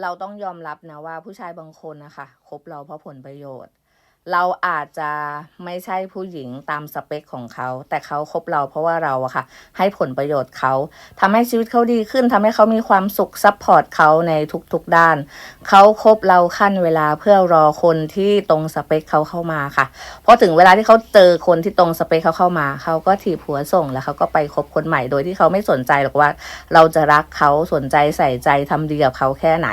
เราต้องยอมรับนะว่าผู้ชายบางคนนะคะคบเราเพราะผลประโยชน์ เราอาจจะไม่ใช่ผู้หญิงตามสเปคของเขา แต่เขาคบเราเพราะว่าเราอะค่ะ ให้ผลประโยชน์เขาทำให้ชีวิตเขาดีขึ้นทำให้เขามีความสุขซัพพอร์ตเขาในทุกๆด้าน เขาคบเราขั้นเวลาเพื่อรอคนที่ตรงสเปคเขาเข้ามาค่ะพอถึงเวลาที่เขาเจอคนที่ตรงสเปคเขาเข้ามา เขาก็ถีบหัวส่งแล้วเขาก็ไปคบคนใหม่โดยที่เขาไม่สนใจหรอกว่า เราจะรักเขาสนใจใส่ใจทำดีกับเขาแค่ไหน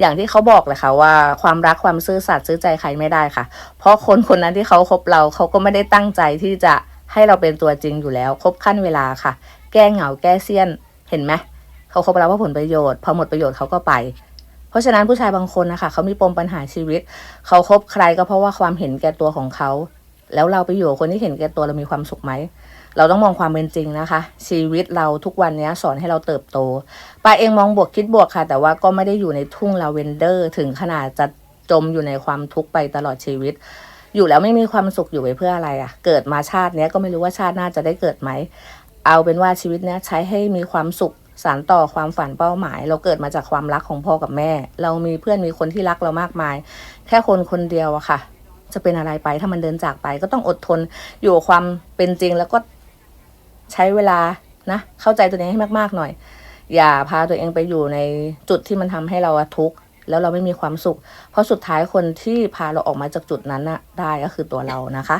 อย่างที่เขาบอกเลยค่ะว่าความรักความซื่อสัตย์ซื้อใจใครไม่ได้ค่ะ เพราะคนคนนั้นที่เขาคบเราเขาก็ไม่ได้ตั้งใจที่จะให้เราเป็นตัวจริงอยู่แล้วคบขั้นเวลาค่ะ แก้เหงาแก้เสี้ยนเห็นไหมเขาคบเราเพราะผลประโยชน์พอหมดประโยชน์เขาก็ไป เพราะฉะนั้นผู้ชายบางคนนะคะเขามีปมปัญหาชีวิต เขาคบใครก็เพราะว่าความเห็นแก่ตัวของเขา แล้วเราไปอยู่กับคนที่เห็นแก่ตัวเรามีความสุขไหมเราต้องมองความเป็นจริงนะคะ ชีวิตเราทุกวันนี้สอนให้เราเติบโตปาเองมองบวกคิดบวกค่ะ แต่ว่าก็ไม่ได้อยู่ในทุ่งลาเวนเดอร์ ถึงขนาดจะ จมอยู่ในความทุกข์ไปตลอดชีวิต อยู่แล้วไม่มีความสุขอยู่ไปเพื่ออะไรอะ่ะ เกิดมาชาตินี้ก็ไม่รู้ว่าชาติหน้าจะได้เกิดไหม เอาเป็นว่าชีวิตเนี้ยใช้ให้มีความสุขสานต่อความฝันเป้าหมาย เราเกิดมาจากความรักของพ่อกับแม่ เรามีเพื่อนมีคนที่รักเรามากมาย แค่คนคนเดียวอะค่ะ จะเป็นอะไรไปถ้ามันเดินจากไป ก็ต้องอดทนอยู่ความเป็นจริงแล้วก็ใช้เวลานะ เข้าใจตัวเองให้มากๆหน่อย อย่าพาตัวเองไปอยู่ในจุดที่มันทำให้เราทุกข์ แล้วเราไม่มีความสุข เพราะสุดท้ายคนที่พาเราออกมาจากจุดนั้นน่ะได้ก็คือตัวเรานะคะ